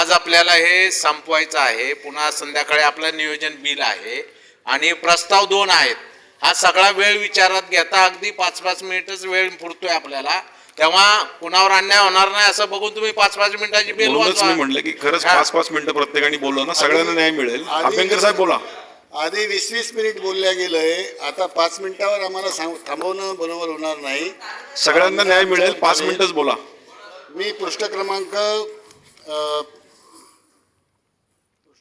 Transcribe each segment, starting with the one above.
आज आपल्याला हे संपवायचं आहे. पुन्हा संध्याकाळी आपलं नियोजन बिल आहे. आणि प्रस्ताव दोन आहेत. हा सगळा वेळ विचारात घेता अगदी पाच पाच मिनिटच वेळ पुरतोय आपल्याला. तेव्हा कुणावर अन्याय होणार नाही असं बघून तुम्ही पाच पाच मिनिटाची बिल मी म्हणलं की खरंच. पाच पाच मिनिटं प्रत्येकाने बोललो ना सगळ्यांना न्याय मिळेल. साहेब बोला. आधी वीस वीस मिनिट बोलल्या गेलंय. आता पाच मिनिटावर आम्हाला सांग थांबवणं बरोबर होणार नाही. सगळ्यांना न्याय मिळेल. पाच मिनिटच बोला. मी पृष्ठ क्रमांक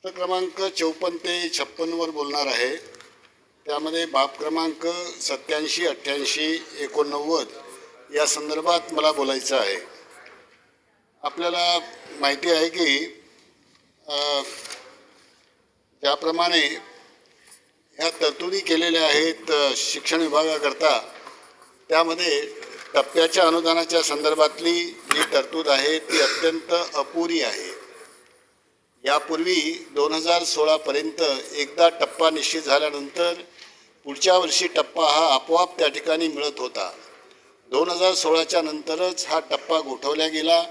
क्रमांक चौपन्न ते छप्पनवर बोलणार आहे. त्यामध्ये बाब क्रमांक सत्याऐंशी अठ्ठ्याऐंशी एकोणनव्वद या संदर्भात मला बोलायचं आहे. आपल्याला माहिती आहे की त्याप्रमाणे ज्याप्रमाणे ह्या तरतुदी केलेल्या आहेत शिक्षण विभागाकरता त्यामध्ये टप्प्याच्या अनुदानाच्या संदर्भातली जी तरतूद आहे ती अत्यंत अपुरी आहे. यापूर्वी दोन हजार सोळापर्यंत एकदा टप्पा निश्चित झाल्यानंतर पुढच्या वर्षी टप्पा हा आपोआप त्या ठिकाणी मिळत होता. दोन हजार सोळाच्या नंतरच हा टप्पा गोठवला गेला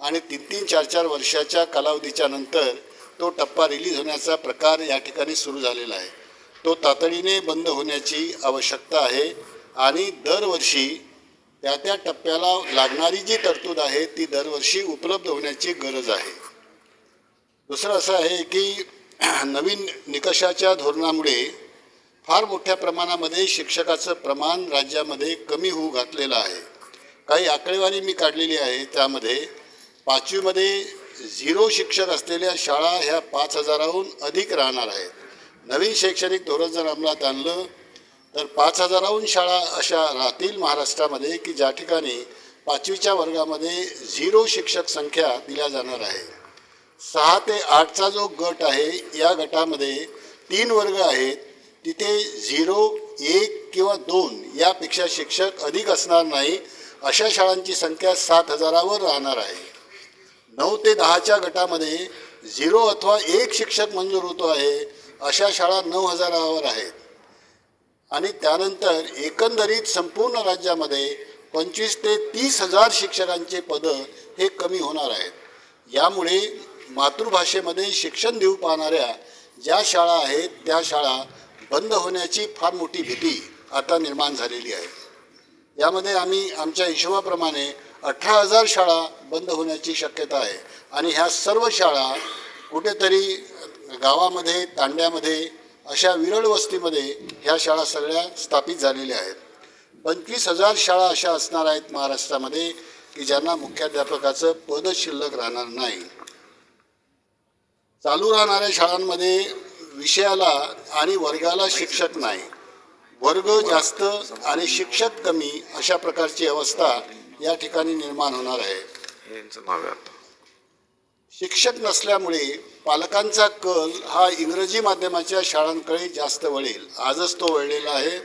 आणि तीन तीन चार चार वर्षाच्या कालावधीच्या नंतर तो टप्पा रिलीज होण्याचा प्रकार या ठिकाणी सुरू झालेला आहे. तो तातडीने बंद होण्याची आवश्यकता आहे आणि दरवर्षी त्या त्या टप्प्याला लागणारी जी तरतूद आहे ती दरवर्षी उपलब्ध होण्याची गरज आहे. दुसरं असं आहे की नवीन निकषाच्या धोरणामुळे फार मोठ्या प्रमाणामध्ये शिक्षकाचं प्रमाण राज्यामध्ये कमी होऊ घातलेलं आहे. काही आकडेवारी मी काढलेली आहे त्यामध्ये पाचवीमध्ये झिरो शिक्षक असलेल्या शाळा ह्या पाच हजाराहून अधिक राहणार आहेत. नवीन शैक्षणिक धोरण जर अंमलात आणलं तर पाच हजाराहून शाळा अशा राहतील महाराष्ट्रामध्ये की ज्या ठिकाणी पाचवीच्या वर्गामध्ये झिरो शिक्षक संख्या दिल्या जाणार आहे. सहा ते आठचा जो गट आहे या गटामध्ये तीन वर्ग आहेत. तिथे झिरो एक किंवा दोन यापेक्षा शिक्षक अधिक असणार नाही. अशा शाळांची संख्या सात हजारावर राहणार आहे. नऊ ते दहाच्या गटामध्ये झिरो अथवा एक शिक्षक मंजूर होतो आहे अशा शाळा नऊ हजारावर आहेत. आणि त्यानंतर एकंदरीत संपूर्ण राज्यामध्ये पंचवीस ते तीस हजार शिक्षकांचे पदं हे कमी होणार आहेत. यामुळे मातृभाषेमध्ये शिक्षण देऊ पाहणाऱ्या ज्या शाळा आहेत त्या शाळा बंद होण्याची फार मोठी भीती आता निर्माण झालेली आहे. यामध्ये आम्ही आमच्या हिशोबाप्रमाणे अठरा हजार शाळा बंद होण्याची शक्यता आहे आणि ह्या सर्व शाळा कुठेतरी गावामध्ये तांड्यामध्ये अशा विरळ वस्तीमध्ये ह्या शाळा सगळ्या स्थापित झालेल्या आहेत. पंचवीस हजार शाळा अशा असणार आहेत महाराष्ट्रामध्ये की ज्यांना मुख्याध्यापकाचं पद शिल्लक राहणार नाही. चालू राहणाऱ्या शाळांमध्ये विषयाला आणि वर्गाला शिक्षक नाही. वर्ग जास्त आणि शिक्षक कमी अशा प्रकारची अवस्था या ठिकाणी निर्माण होणार आहे. शिक्षक नसल्यामुळे पालकांचा कल हा इंग्रजी माध्यमाच्या शाळांकडे जास्त वळेल. आजच तो वळलेला आहे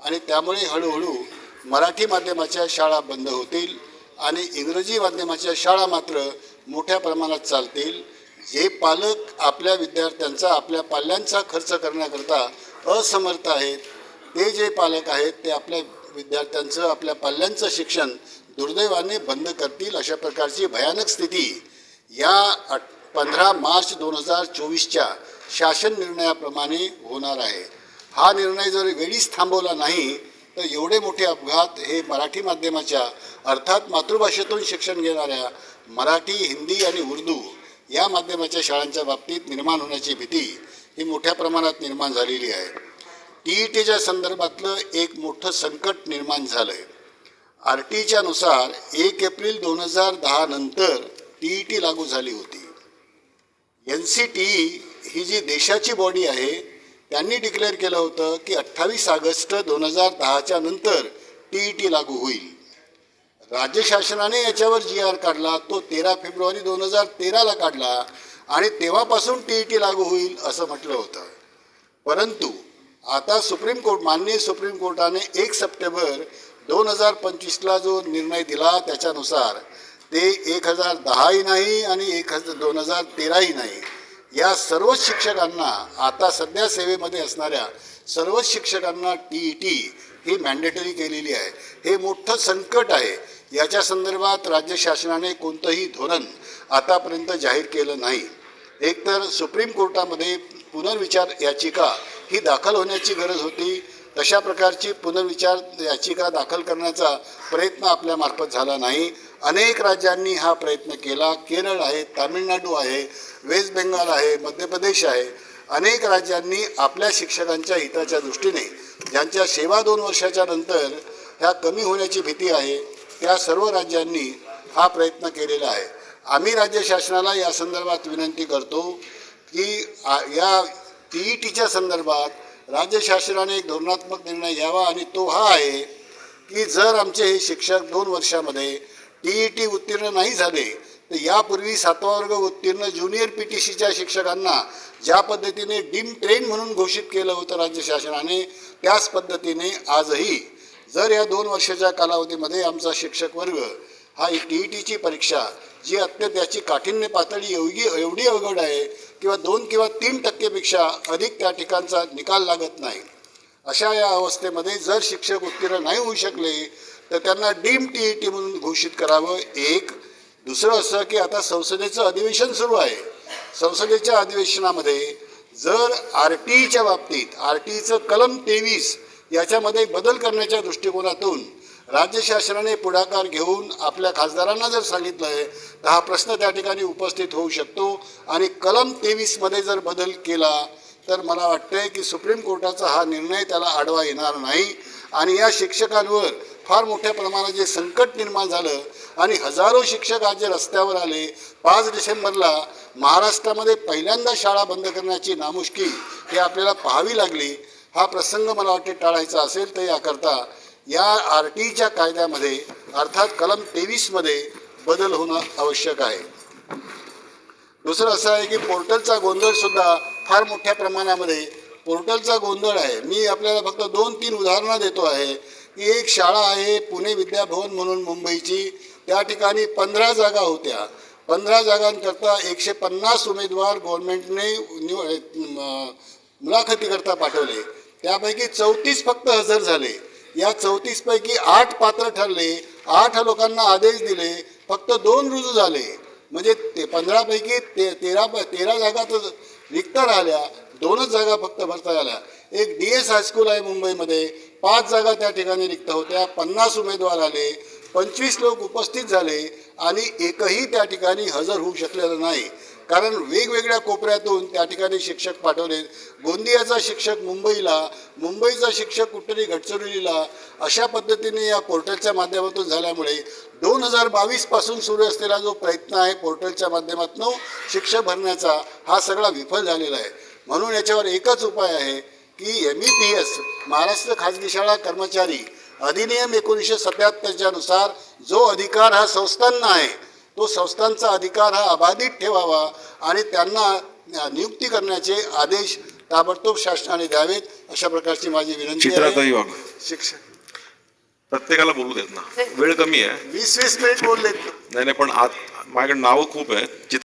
आणि त्यामुळे हळूहळू मराठी माध्यमाच्या शाळा बंद होतील आणि इंग्रजी माध्यमाच्या शाळा मात्र मोठ्या प्रमाणात चालतील. जे पालक आपल्या विद्यार्थ्यांचा आपल्या पाल्यांचा खर्च करण्याकरता असमर्थ आहेत. ते जे पालक आहेत ते आपल्या विद्यार्थ्यांचं आपल्या पाल्यांचं शिक्षण दुर्दैवाने बंद करतील अशा प्रकारची भयानक स्थिती या पंधरा मार्च दोन हजार चोवीसच्या शासन निर्णयाप्रमाणे होणार आहे. हा निर्णय जर वेळीच थांबवला नाही तर एवढे मोठे अपघात हे मराठी माध्यमाच्या अर्थात मातृभाषेतून शिक्षण घेणाऱ्या मराठी हिंदी आणि उर्दू या माध्यमाच्या शाळांच्या बाबतीत निर्माण होण्याची भीती ही मोठ्या प्रमाणात निर्माण झालेली आहे. टी ई टीच्या संदर्भातलं एक मोठं संकट निर्माण झालं आहे आर टीच्या नुसार एक एप्रिल दोन हजार दहा नंतर टी ई टी लागू झाली होती. एन सी टी ही जी देशाची बॉडी आहे त्यांनी डिक्लेअर केलं होतं की अठ्ठावीस ऑगस्ट दोन हजार दहाच्या नंतर टी ई टी लागू होईल. राज्य शासनाने याच्यावर जी आर काढला तो तेरा फेब्रुवारी दोन हजार तेराला काढला आणि तेव्हापासून टी ई टी लागू होईल असं म्हटलं होतं. परंतु आता सुप्रीम कोर्ट माननीय सुप्रीम कोर्टाने एक सप्टेंबर दोन हजार पंचवीसला जो निर्णय दिला त्याच्यानुसार ते एक हजार दहाही नाही आणि एक हजार दोन हजार तेराही नाही. या सर्वच शिक्षकांना आता सध्या सेवेमध्ये असणाऱ्या सर्वच शिक्षकांना टी ई टी ही मॅन्डेटरी केलेली आहे. हे मोठं संकट आहे. याच्या संदर्भात राज्य शासनाने कोणतंही धोरण आतापर्यंत जाहीर केलं नाही. एकतर सुप्रीम कोर्टामध्ये पुनर्विचार याचिका ही दाखल होण्याची गरज होती. तशा प्रकारची पुनर्विचार याचिका दाखल करण्याचा प्रयत्न आपल्यामार्फत झाला नाही. अनेक राज्यांनी हा प्रयत्न केला. केरळ आहे तामिळनाडू आहे वेस्ट बेंगाल आहे मध्य प्रदेश आहे. अनेक राज्यांनी आपल्या शिक्षकांच्या हिताच्या दृष्टीने ज्यांच्या सेवा दोन वर्षाच्या नंतर ह्या कमी होण्याची भीती आहे. त्या सर्व राज्यांनी हा प्रयत्न केलेला आहे. आम्ही राज्य शासनाला या संदर्भात विनंती करतो की या टी ई टीच्या संदर्भात राज्य शासनाने एक धोरणात्मक निर्णय घ्यावा आणि तो हा आहे की जर आमचे हे शिक्षक दोन वर्षामध्ये टी ई टी उत्तीर्ण नाही झाले तर यापूर्वी सातवा वर्ग उत्तीर्ण ज्युनियर पी टी सीच्या शिक्षकांना ज्या पद्धतीने डीम ट्रेन म्हणून घोषित केलं होतं राज्य शासनाने त्याच पद्धतीने आजही जर या दोन वर्षाच्या कालावधीमध्ये आमचा शिक्षक वर्ग हा टी ई टीची परीक्षा जी अत्यंत याची काठिण्य पातळी एवढी एवढी अवघड आहे किंवा दोन किंवा तीन टक्केपेक्षा अधिक त्या ठिकाणचा निकाल लागत नाही. अशा या अवस्थेमध्ये जर शिक्षक उत्तीर्ण नाही होऊ शकले तर त्यांना डीम टी ई टी म्हणून घोषित करावं एक. दुसरं असं की आता संसदेचं अधिवेशन सुरू आहे. संसदेच्या अधिवेशनामध्ये जर आर टी ईच्या बाबतीत आर टी ईचं कलम तेवीस याच्यामध्ये बदल करण्याच्या दृष्टिकोनातून राज्य शासनाने पुढाकार घेऊन आपल्या खासदारांना जर सांगितलं आहे तर हा प्रश्न त्या ठिकाणी उपस्थित होऊ शकतो. आणि कलम तेवीसमध्ये जर बदल केला तर मला वाटतंय की सुप्रीम कोर्टाचा हा निर्णय त्याला आडवा येणार नाही. आणि या शिक्षकांवर फार मोठ्या प्रमाणात जे संकट निर्माण झालं आणि हजारो शिक्षक आज जे रस्त्यावर आले पाच डिसेंबरला महाराष्ट्रामध्ये पहिल्यांदा शाळा बंद करण्याची नामुष्की हे आपल्याला पाहावी लागली. हा प्रसंग मला वाटते टाळायचा असेल तर याकरता या आर टीच्या कायद्यामध्ये अर्थात कलम तेवीसमध्ये बदल होणं आवश्यक आहे. दुसरं असं आहे की पोर्टलचा गोंधळ सुद्धा फार मोठ्या प्रमाणामध्ये पोर्टलचा गोंधळ आहे. मी आपल्याला फक्त दोन तीन उदाहरणं देतो आहे. ही एक शाळा आहे पुणे विद्याभवन म्हणून मुंबईची. त्या ठिकाणी पंधरा जागा होत्या. पंधरा जागांकरता एकशे पन्नास उमेदवार गव्हर्नमेंटने निव मुलाखतीकरता पाठवले. त्यापैकी चौतीस फक्त हजर झाले. या चौतीसपैकी आठ पात्र ठरले. आठ लोकांना आदेश दिले. फक्त दोन रुजू झाले. म्हणजे ते पंधरापैकी ते तेरा तेरा जागा तर रिक्त राहिल्या. दोनच जागा फक्त भरता आल्या एक डी एस हायस्कूल आहे मुंबईमध्ये. पाच जागा त्या ठिकाणी रिक्त होत्या. पन्नास उमेदवार आले पंचवीस लोक उपस्थित झाले आणि एकही त्या ठिकाणी हजर होऊ शकलेलं नाही. कारण वेगवेगळ्या कोपऱ्यातून त्या ठिकाणी शिक्षक पाठवले. गोंदियाचा शिक्षक मुंबईला मुंबईचा शिक्षक कुठेतरी गडचिरोलीला अशा पद्धतीने या पोर्टलच्या माध्यमातून झाल्यामुळे दोन हजार बावीसपासून सुरू असलेला जो प्रयत्न आहे पोर्टलच्या माध्यमातून शिक्षक भरण्याचा हा सगळा विफल झालेला आहे. म्हणून याच्यावर एकच उपाय आहे की M E P S Maharashtra खाजगी शाळा कर्मचारी अधिनियम एकोणीसशे सत्याहत्तरच्या नुसार जो अधिकार हा संस्थांना आहे तो संस्थांचा अधिकार हा अबाधित ठेवावा आणि त्यांना नियुक्ती करण्याचे आदेश ताबडतोब शासनाने द्यावेत अशा प्रकारची माझी विनंती आहे. प्रत्येकाला बोलू देत ना. वेळ कमी आहे. वीस वीस मिनिट बोललेत. नाही नाही पण आत माझ्याकडे नावं खूप आहेत.